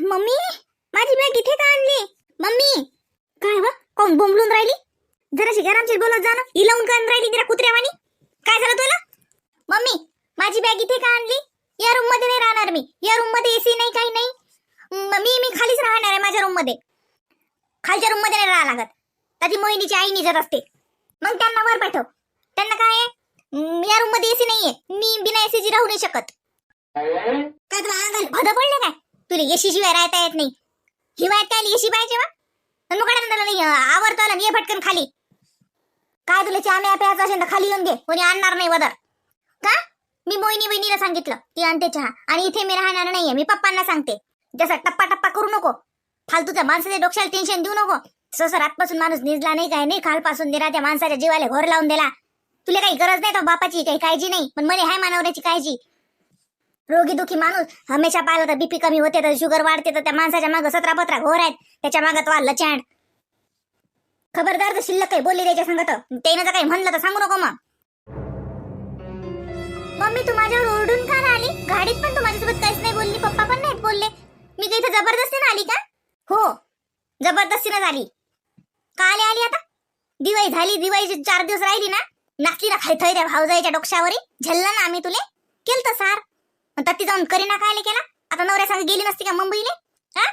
Mummy माझी bag इथे का आणली? मम्मी काय वा? कोण बोंबलून राहिली? जराशी घरामची बोलत जा ना. इलावून का राहिली जरा कुत्र्यावानी. काय झालं तुला? मम्मी माझी बॅग इथे का आणली? या रूममध्ये नाही राहणार मी. या रूममध्ये एसी नाही काही नाही. मम्मी मी खालीच राहणार आहे माझ्या रूममध्ये. खालच्या रूममध्ये नाही राहा लागत. त्याची मोहिनीची आई निजत असते. मग त्यांना वर पाठव. त्यांना काय आहे? या रूममध्ये एसी नाहीये. मी बिना एसीची राहू नाही शकत. काय तुला भद पडले काय? तुला येशीशिवाय शिवाय राहता येत नाही. हिवाळ्यात काय येशी पाहिजे वा नाही आवडतो आला ये फटकन खाली. काय तुला चहा म्या प्यायचा असेल तर खाली येऊन घे कोणी आणणार नाही वदर का? मी मोहिनी बहिणीला सांगितलं ती आणते चहा. आणि इथे मी राहणार नाहीये मी पप्पांना सांगते. जसा टप्पा टप्पा करू नको. फालतूच्या माणसाच्या डोक्याला टेन्शन देऊ नको. ससं रातपासून माणूस निजला नाही काय नाही कालपासून दिला त्या माणसाच्या जीवाला घोर लावून दिला. तुला काही गरज नाही तो बापाची काही काळजी नाही. पण मला हाय मानवण्याची काळजी. रोगी दुखी माणूस हमेशा पाहिलं तर बीपी कमी होते तर शुगर वाढते तर त्या माणसाच्या मागं सतरा पत्रा घोर आहेत. त्याच्या मागं तो लचांड. खबरदार तर शिल्लक काही बोलली त्याच्या सांगत. त्यानं जर काही म्हणलं तर सांगू नको मग. मम्मी तू माझ्यावर ओरडून का आली गाडीत पण तू माझ्यासोबत काहीच नाही बोलली पप्पा पण नाहीत बोलले. मी काही इथं जबरदस्तीनं आली का? हो जबरदस्तीनं झाली. का आली आली आता. दिवाळी झाली दिवाळीची चार दिवस राहिली ना. नाचली ना खाय त्या भावजाईच्या डोक्यावरी झल्ला ना आम्ही तुले. केलं तर सार. मग ती जाऊन करीना खायला केला? आता नवऱ्या सांग गेली नसती का मुंबईले? हा?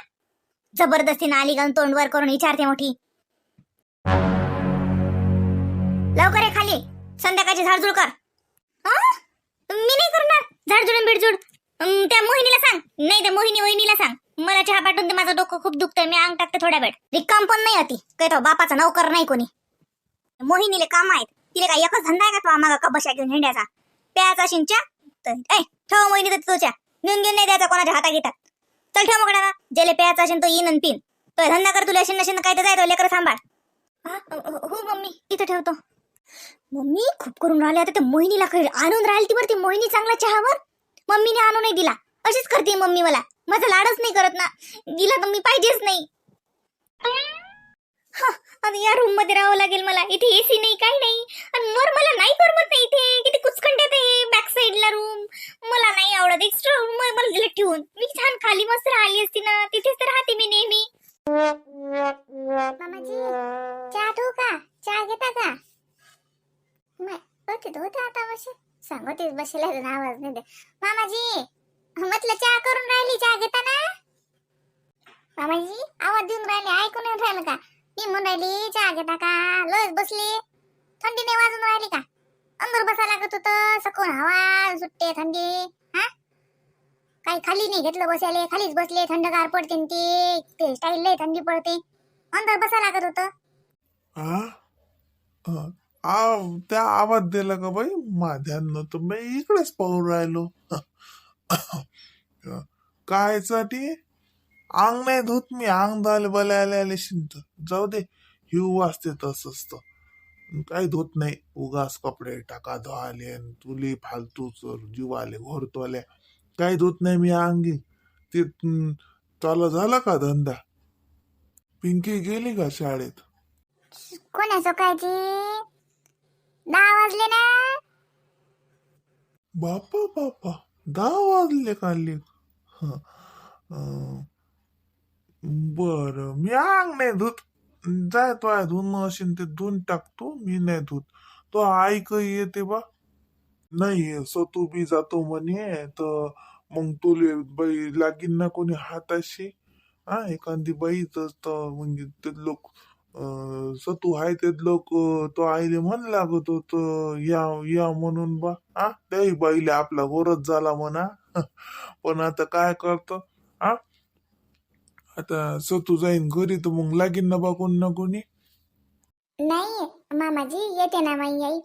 जबरदस्तीनं आली का तोंडवर करून विचारते मोठी. लवकर ये खाली. संध्याकाळची झाडझुड कर. मी नाही करणार. झाडझुड बिडझुड. त्या मोहिनीला सांग. नाही त्या मोहिनी वहिनीला सांग. मला चहा पाठवून दे माझं डोकं खूप दुखतंय. मी अंग टाकते थोड्या वेळ रिकाम पण नाही होती काय तो बापाचा नौकर नाही कोणी. मोहिनीले काम आहेत. तिला काय एकच धंदा आहे का तो? मागा कबशा घेऊन हिंड्याचा. प्याचा शिंच्या तर ऐ ठेव मोहिनी तर तुझ्या. नेऊन घेऊन नाही द्यायचा कोणाच्या हाता घेतात चल ठेव मग ज्याला प्यायचा असेल तो येईन आणि पिन. तो धंदा कर तुला असेल नसेल काय तर जायचं लेकर सांभाळ. हो? मम्मी. तिथं ठेवतो मम्मी खूप करून राहिले आता त्या मोहिनीला काही आणून राहिली ती बरं ती मोहिनी चांगला चहावर? मम्मीने आणून नाही दिला. अशीच करते मम्मी मला. माझा लाडच नाही करत ना. दिला तर मी पाहिजेच नाही. हा, या रूममध्ये राहावं लागेल मला. इथे एसी नाही काही नाही. आणि वर मला नाही करमत नाही इथे. किती कुचकंड्यात आहे बॅक साईडला रूम मला नाही आवडत एक्स्ट्रा रूम मला दिलं ठेवून. मी छान खाली मस्त राहिली असती ना तिथेच तर राहते मी नेहमी. मामाजी चहा ठेवू का? चहा घेता का? ओके होते आता बसे सांगतेच बसले आवाज नाही दे मामाजी म्हटलं चहा करून राहिली चहा घेता ना मामाजी आवाज देऊन राहिले ऐकून राहिलं का? मी म्हणून राहिली चहा घेता का? लस बसली. थंडी नाही वाजून राहिली का? अंदर बसा लागत होतं सकून हवा सुट्टे थंडी हा? काही खाली नाही घेतलं बसायले खालीच बसले थंडगार पडते न ते ते स्टाईल लय थंडी पडते. अंदर बसा लागत होतं. त्या आवाज दिला का बाई? माझ्यानं तर मी इकडेच पाहून राहिलो. कायसाठी अंग नाही धुत मी अंग धाले बले आले शिंत. जाऊ दे हिव वाजते तसंच तर काही धुत नाही उगाच कपडे टाका धुवाले तुली फालतूच जीवाले घोरतोले. काही धुत नाही मी अंगी ते चालू झाला का धंदा? पिंकी गेली का शाळेत? काय ते दहा वाजले ना? बापा बापा. दहा वाजले का लेक हं, अं, बरं. मी अंग नाही धुत. जाय तो आहे धुणं असेल ते धुवून टाकतो मी नाही धुत. तो ऐक येते बा. नाही सतू बी जातो म्हणे तर मग तुले बाई लागीन ना कोणी हाताशी? हा एखादी बाई तर म्हणजे ते लोक सतू आहे ते लोक तो आईले म्हण लागत होत या या म्हणून बा. हा त्याही बाईले आपला गोरच झाला म्हणा. पण आता काय करतो? हा आता सतू जाईन घरी तर मग लागीन ना बा कोण ना कोणी. नाही मामाजी येते ना माई आई.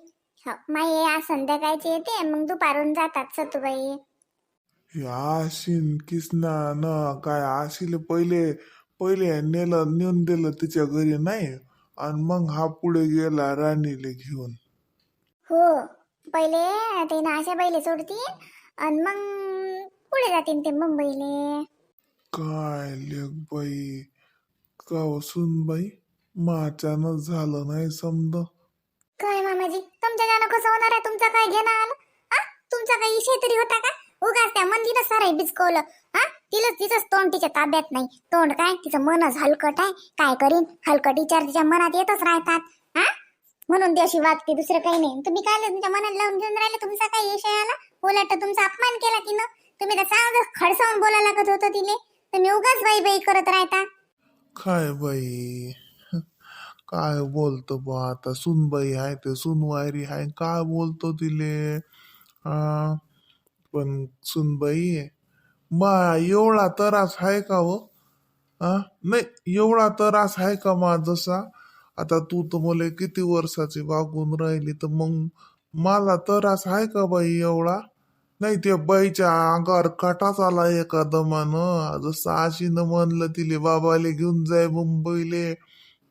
हो माई आई आज संध्याकाळची येते मग दुपारून जातात सतुबाई. आशीन किसना न काय आशीले पहिले पहिले नेलं नेऊन दिलं तिच्या घरी नाही? आणि मग हा पुढे गेला राणीले घेऊन. हो पहिले ते ना अशा बैले सोडतील आणि मग पुढे जातील ते मुंबईले. काय लेख बाई? का सुन बाई माच्यानं झालं नाही समद काय मामाजी? तुमच्या जाणं कसं होणार आहे? तुमचा काय घेणं आलं? आ? तुमचा काही विषय तरी होता का? उगाच त्या मंदीनं साराही बिचकवलं. हा तिला तिचंच तोंड तिच्या ताब्यात नाही. तोंड काय? तिचं मनच हलकट आहे. काय करीन? हलकट विचार तिच्या मनात येतच राहतात. हा म्हणून ती अशी वागते दुसरं काही नाही. तुम्ही काय तुमच्या मनात लावून घेऊन राहिले? तुमचा काय विषय आला? उलट तुमचा अपमान केला तिनं? तुम्ही तर चांगलं खडसावून बोलायला लागत होतं तिने तुम्ही उगाच बाई बाई करत राहता. काय बाई? काय बोलतो बा आता? सुनबाई आहे ते सुनवायरी आहे काय बोलतो तिले? हा पण सुनबाई मा एवढा त्रास आहे का हो? हा नाही एवढा त्रास आहे का मा जसा? आता तू तर मला किती वर्षाची वागून राहिली तर मग मला त्रास आहे का बाई एवढा? नाही ते बाईच्या अंगावर काटाच आला एका दमानं जसं आशीनं म्हणलं तिले बाबाले घेऊन जाय मुंबईले.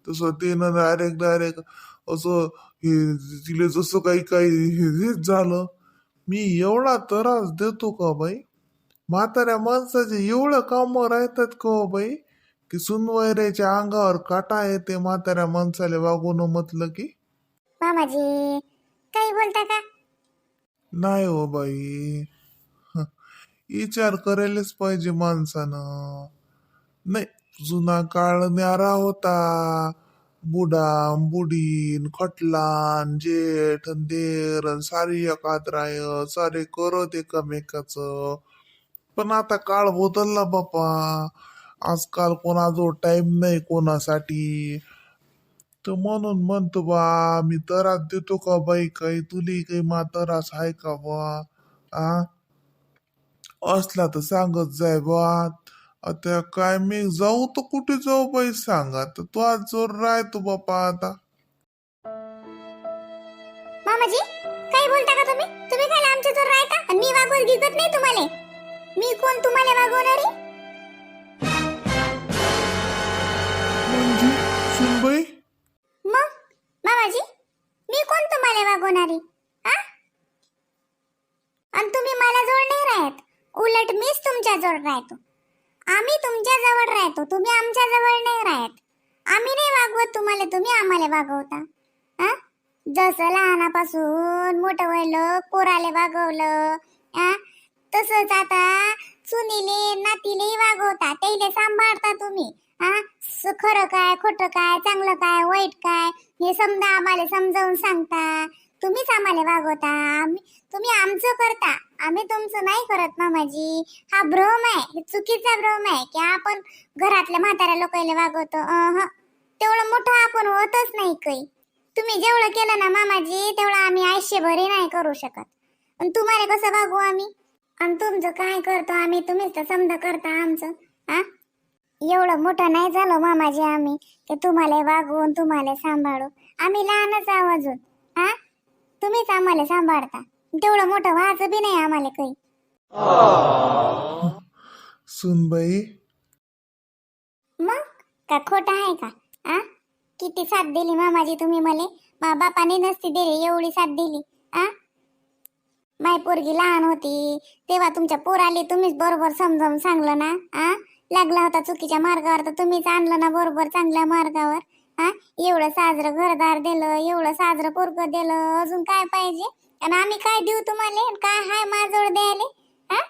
तसं तिनं डायरेक्ट डायरेक्ट असं हे तिले जसं काही काही हे- हेच झालं. मी एवढा त्रास देतो का बाई? म्हाताऱ्या माणसाचे एवढं कामं राहतात का हो बाई? की सुनवैऱ्याच्या अंगावर काटा येते म्हाताऱ्या माणसाला वागून म्हटलं की? मामाजी काही बोलता का? नाही हो बाई. विचार करायलाच पाहिजे माणसानं. नाही जुना काळ न्यारा होता. बुडा बुडीन खटलान जेठ देर सारी एकात राय सारे करत एकमेकाच. पण आता काळ बदलला बापा. आजकाल कोणाजवळ टाइम नाही कोणासाठी. तर म्हणून म्हणतो बा मी तरास देतो का बाई? काही तुली काही मा तरास आहे का बा? आ? असला तर सांगत जाय बा. आता काय मी जाऊ तर कुठे जाऊ बाई? सांगा तर तू आज जोर राहतो बापा आता. मामाजी काय बोलता का तुम्ही? तुम्ही काय आमच्या जोर राहता? आणि मी वागवत गिगत नाही तुम्हाला. मी कोण तुम्हाला वागवणारी? उलट मीच तुमच्याजवळ राहतो. आम्ही तुमच्या जवळ राहतो. तुम्ही आमच्या जवळ नाही राहत. आम्ही नाही वागवत तुम्हाला. तुम्ही आम्हाला वागवता. हा? जसं लहानापासून मोठं व्हायलं पोराले वागवलं हा? तसंच आता सुनीले नातीले वागवता. त्याला सांभाळता तुम्ही. हा? खरं काय खोटं काय चांगलं काय वाईट काय हे समजा आम्हाला समजावून सांगता. तुम्हीच आम्हाला वागवता. आम्ही तुम्ही आमचं करता. आम्ही तुमचं नाही करत मामाजी हा भ्रम आहे. हे चुकीचा भ्रम आहे की आपण घरातल्या म्हाताऱ्या लोकांना वागवतो. तेवढं मोठं आपण होतच नाही काही. तुम्ही जेवढं केलं ना मामाजी तेवढं आम्ही आयुष्यभरही नाही करू शकत. आणि तुम्हाला कसं वागू आम्ही? आणि तुमचं काय करतो आम्ही? तुम्हीच तर समजा करता आमचं. हा एवढं मोठं नाही झालो मामाजी आम्ही. तर तुम्हाला वागवून तुम्हाला सांभाळू. आम्ही लहानच आवाजून हा तुम्हीच आम्हाला सांभाळता. तेवढं मोठं व्हायचं बी नाही आम्हाला काही. सुनबाई. मग? का खोटं आहे का? आ? किती साथ दिली मामाजी तुम्ही मले? मा बापाने नसती दिली एवढी साथ दिली. आ? माय पोरगी लहान होती तेव्हा तुमच्या पोराले तुम्हीच बरोबर समजावून सांगलं ना? आ? लागला होता चुकीच्या मार्गावर तर तुम्हीच आणलं ना बरोबर चांगल्या मार्गावर? हा? एवढं साजरं घरदार दिलं एवढं साजरं पोरग दिलं अजून काय पाहिजे? आणि आम्ही काय देऊ तुम्हाला? काय हाय माझ्याजवळ द्यायले? हा?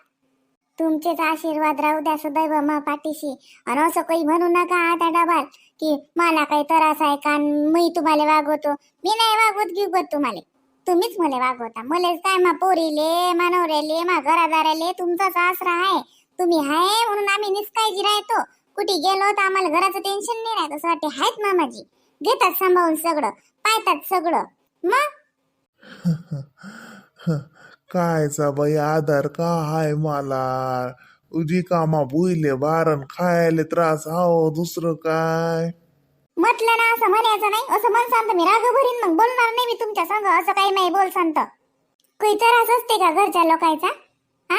तुमचेच आशीर्वाद राहू द्या सदैव मा पाठीशी. आणि असं काही म्हणू नका आता डबाल की मला काही त्रास आहे का? मी तुम्हाला वागवतो. मी नाही वागवत गिगवत तुम्हाला. तुम्हीच मला वागवता. मला काय मा पोरीले मानवऱ्याले मा घरादाराले तुमचाच आसरा आहे. तुम्ही आहे म्हणून आम्ही निष्काळजी राहतो. कुठे गेलो तर आम्हाला घराचं टेन्शन नाही राहत असं वाटते आहेत मामाजी. घेतात सांभाळून सगळं. पाहतात सगळं. मग? कायचा बाई आधार का हाय मला? उजी कामा भुईले बारण खायले त्रास हाव दुसरं काय? म्हटलं ना असं म्हणायचं नाही. असं म्हण सांगत मी राग भरीन मग. बोलणार नाही मी तुमच्या संग. असं काही नाही बोल सांगत काही त्रास असते का घरच्या लोकांचा? हा?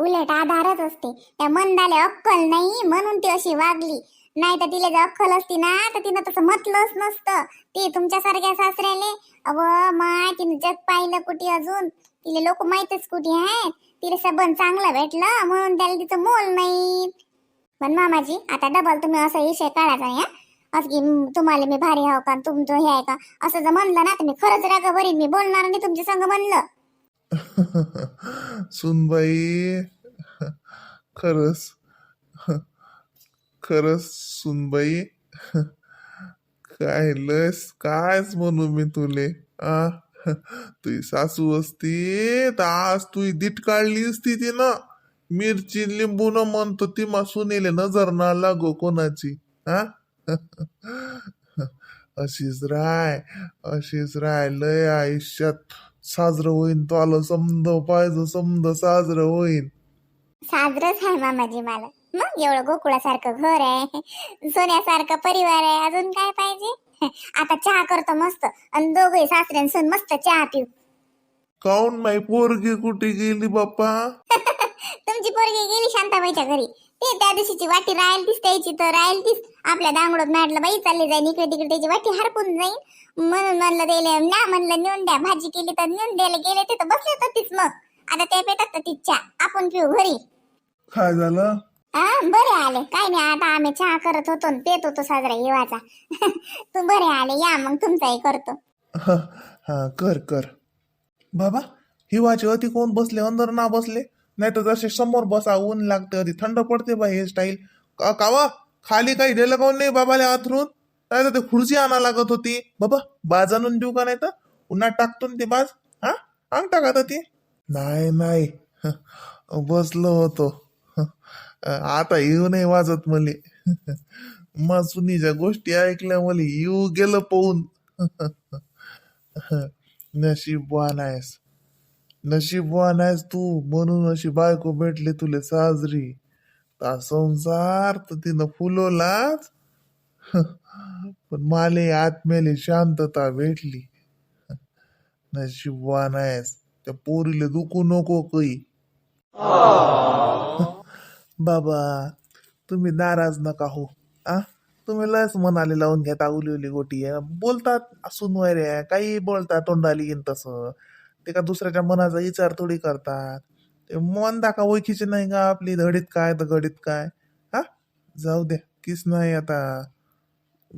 उलट आधारच असते. त्या मंदाले अक्कल नाही म्हणून ती अशी वागली. नाही तर तिला जर अक्कल असती ना तर तिनं तसं म्हटलंच नसतं. ती तुमच्यासारख्या सासऱ्याले अव माय तिनं जग पाहिलं कुठे अजून? तिला लोक माहीतच कुठे आहेत? तिला सबन चांगलं भेटलं म्हणून त्याला तिचं मोल नाही. पण मामाजी आता डबल तुम्ही असा विषय काढायचा या असं की तुम्हाला मी भारी हाव का तुमचं हे आहे का? असं जर म्हणलं ना तर मी खरंच राग बरी मी बोलणार नाही तुमच्या संग म्हणलं. सुनबाई खरंच खरंच सुनबाई काय लस कायच म्हणू मी तुले आ? तुझी सासू असती तर आज तू दीट काढली असती ती ना मिरची लिंबू न म्हणतो ती मासून येले नजर ना लागो कोणाची हा अशीच राय अशीच राय लय आयुष्यात. साजरं होईन तो आलं समद पाहिजे समद साजरं होईन. साजरंच आहे मामाजी मला. मग एवढं गोकुळासारखं घर आहे सोन्यासारखं परिवार आहे अजून काय पाहिजे? आता चहा करतो मस्त आणि दोघे सासरे सून मस्त चहा पिऊ. काऊन माई पोरगी कुठे गेली बाप्पा? तुमची पोरगी गेली शांताबाईच्या घरी. ते त्या दिवशीची वाटी राहील तीच त्याची तर राहील तीच आपल्या दांगडोत मॅडला बाई चालली जाईन इकडे तिकडे त्याची वाटी हरपून जाईन. म्हणून म्हणलं द्यायला ना म्हणलं नेऊन द्या भाजी केली तर नेऊन द्यायला गेले तिथं बसले तर तीच मग. आता ते पेटत तर तीच चहा आपण पिऊ घरी. काय झालं? हा बरे आले. काय नाही आता आम्ही चहा करत होतो पेत होतो साजरा येवाचा तू बरे आले या मग तुमचाही करतो. हा हा, कर कर. बाबा हिवाचे अति कोण बसले अंदर ना बसले? नाही तर जसे समोर बसा ऊन लागतं अति थंड पडते बा हे स्टाईल का कावा खाली काही दिलं काऊन नाही बाबाला आथरून नाही तर ते खुर्ची आणा लागत होती. बाबा बाज आणून देऊ का नाही तर? उन्हात टाकतो ना ते बाज. हा? आण टाका तर ती. नाही नाही. बसलो होतो. आता येऊ नाही वाजत मले. मासुनीच्या गोष्टी ऐकल्या मला. येऊ गेलं पाहून. नशीबवान आहेस. नशीबवान आहेस तू म्हणून अशी बायको भेटली तुले साजरी. ता संसार तर तिनं फुलवलाच. पण माले आत्म्याले शांतता भेटली. नशीबवान आहेस त्या पोरीले दुखू नको काही. बाबा तुम्ही नाराज नका हो. आ? तुम्ही लस मनाले लावून घेता उली उली गोटी. आहे बोलतात असून रे काही बोलतात तोंडाली येईन तसं. ते का दुसऱ्याच्या मनाचा विचार थोडी करतात. ते मन दाखा ओळखीचे नाही का आपली धडीत काय तर घडीत काय? हा? जाऊ द्या किस नाही आता.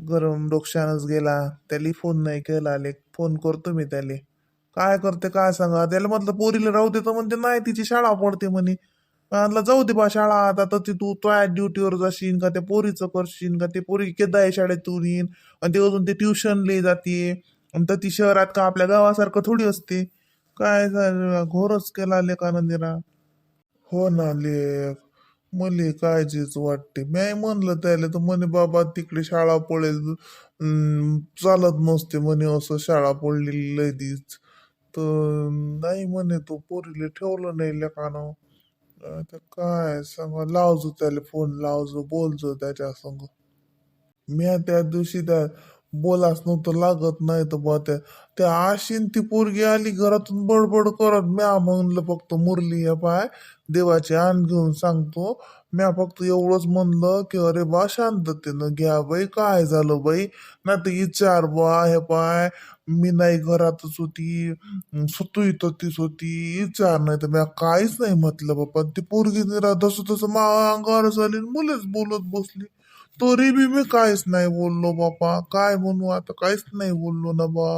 गरम डोक्षानच गेला. त्याला फोन नाही केला आले. फोन करतो मी त्याला. काय करते काय सांगा? त्याला म्हटलं पोरीला राहू देतो म्हणते नाही तिची शाळा पडते म्हणे. म्हटलं जाऊ दे बा शाळा आता तर ती तू तुझ्या ड्युटीवर जाशील का त्या पोरीचं करशील का? ते पोरी केदा शाळेतून येईन आणि ते अजून ते ट्युशनले जाते. आणि तर ती शहरात का आपल्या गावासारखं थोडी असते. काय झालं? घोरच केला लेखानंदिरा हो ना लेख मले काळजीच वाटते. मी म्हणलं त्याला तर म्हणे बाबा तिकडे शाळा पडेल. चालत नसते म्हणे असं शाळा पडलेली लगेच तर नाही म्हणे तो पोरीले ठेवलं नाही लेखानं आता काय सांग लावजो त्याला फोन लावजो बोलजो त्याच्या संग. मी त्या दिवशी त्या बोलाच नव्हतं लागत नाही तर बा त्या त्या आशीन ती पोरगी आली घरातून बडबड करत. म्या म्हणलं फक्त मुरली या पाय देवाची आण घेऊन सांगतो. म्या फक्त एवढंच म्हणलं की अरे बा शांततेनं घ्या बाई काय झालं बाई? नाही तर विचार बा हे पाय मी नाही घरातच होती सुतू इथं तीच होती विचार नाही तर म्या काहीच नाही म्हटलं बाप्पा ती पोरगी निरा तसं तसं मा अंगावर झाली आणि मुलेच बोलत बसली. तरी बी मी काहीच नाही बोललो बापा काय म्हणू आता? काहीच नाही बोललो ना बा.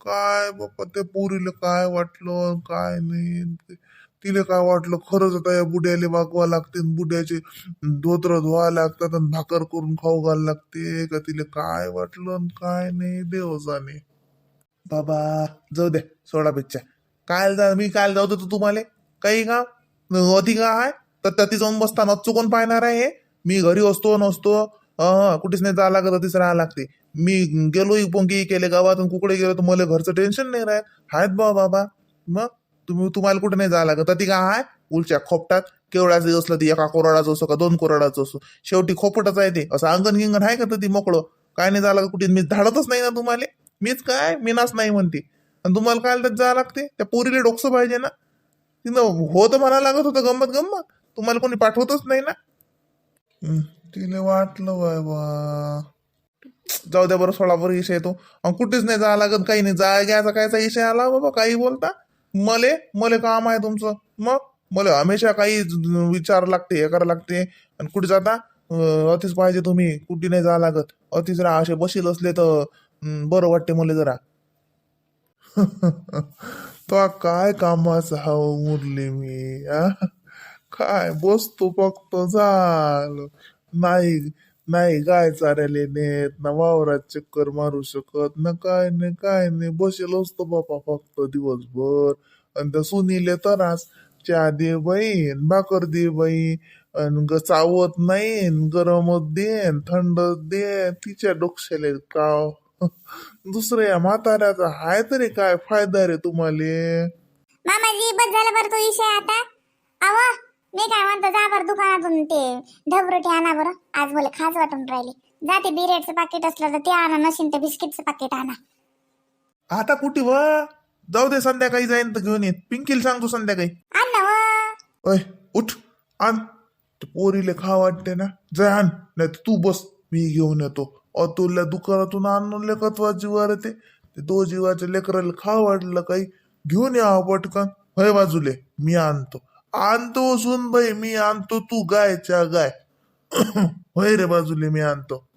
काय बाप्पा त्या पोरीला काय वाटलं काय नाही? तिले तिला काय वाटलं? खरंच आता या बुड्याले वागवा लागते आणि बुड्याचे धोत्र धुवा लागतात आणि भाकर करून खाऊ घाल लागते. का तिला काय वाटलं आणि काय नाही? देव जाणे. बाबा जाऊ द्या सोडा पिच्छा काय जा मी काय जाऊ देतो तुम्हाला. काही का? अधिक आहे? तर त्या ती जाऊन बसताना चुकून पाहणार आहे हे? मी घरी असतो नसतो कुठेच नाही जावं लागत तिसरं राहायला लागते. मी गेलो पोंगी केले गावातून कुकडे गेलो तर मला घरचं टेन्शन नाही राहत. आहेत बा बाबा. मग तुम्ही तुम्हाला कुठे नाही जावं लागत. ती काय आहे उलच्या खोपटात. केवळाचं असलं ती एका कोराडाचं असो का दोन कोराडाचं असो. शेवटी खोपटच आहे ते. असं अंगण गिंगण आहे का तर ती मोकळं? काय नाही जावं लागत कुठे. मी धाडतच नाही ना तुम्हाला. मीच काय? मी नाच नाही म्हणते. आणि तुम्हाला काय त्यात जावं लागते? त्या पोरीला डोकसं पाहिजे ना. तिनं होत म्हणा लागत होतं गंमत गंमत. तुम्हाला कोणी पाठवतच नाही ना. तिला वाटलं बाय बा. जाऊ द्या बरं सोळा बरं येतो अन कुठेच नाही जावं लागत काही नाही. जाय घ्यायचा कायचा विषय आला बाबा काही बोलता. मले मले काम आहे तुमचं. मग? मला हमेशा काही विचार लागते हे करा लागते. आणि कुठे जाता? अं, अतिच पाहिजे तुम्ही. कुठे नाही जावं लागत. अतिच राहा असे बशील असले तर अं, बरं वाटते मला जरा. तो काय कामाचा हा मुरली मी आ? काय बसतो फक्त झालं नाही नाही गाय चाऱ्याला नेत ना वावरात चक्कर मारू शकत ना काय नाही काय नाही बसेल असतो बापा फक्त दिवसभर आणि त्या सुनीले तरास चहा दे बाई भाकर दे बाई आणि ग चावत नाही गरमच दे थंड दे तिच्या डोक्याला काव दुसऱ्या या म्हाताऱ्याचा हाय तरी काय फायदा रे तुम्हाला मामाजी बस झालं बरं तो विषय आता आवा मी काय म्हणतो जा बरं दुकानातून ते ढबरोटी आणा बरं. आज मला खास वाटून राहिली. जा ते बिरेडचं पाकिट असलं तर ते आणा नशीन ते बिस्किटचं पाकिट आणा. आता कुठे व? जाऊ दे संध्याकाळी जाईन तर घेऊन येत पिंकीला सांगतो संध्याकाळी. आण ना व. अय उठ आण. ते पोरीले खा वाटते ना. जाय आण नाही तू बस मी घेऊन येतो. अतुलल्या दुकानातून आणून लेखत्वा जीवार ते ते दो जीवाच्या लेकराला खा वाटलं काही. घेऊन या पटकन. होय बाजूले मी आणतो. आणतो सुन बाई मी आणतो तू गायच्या गाय. होय रे बाजूले मी आणतो.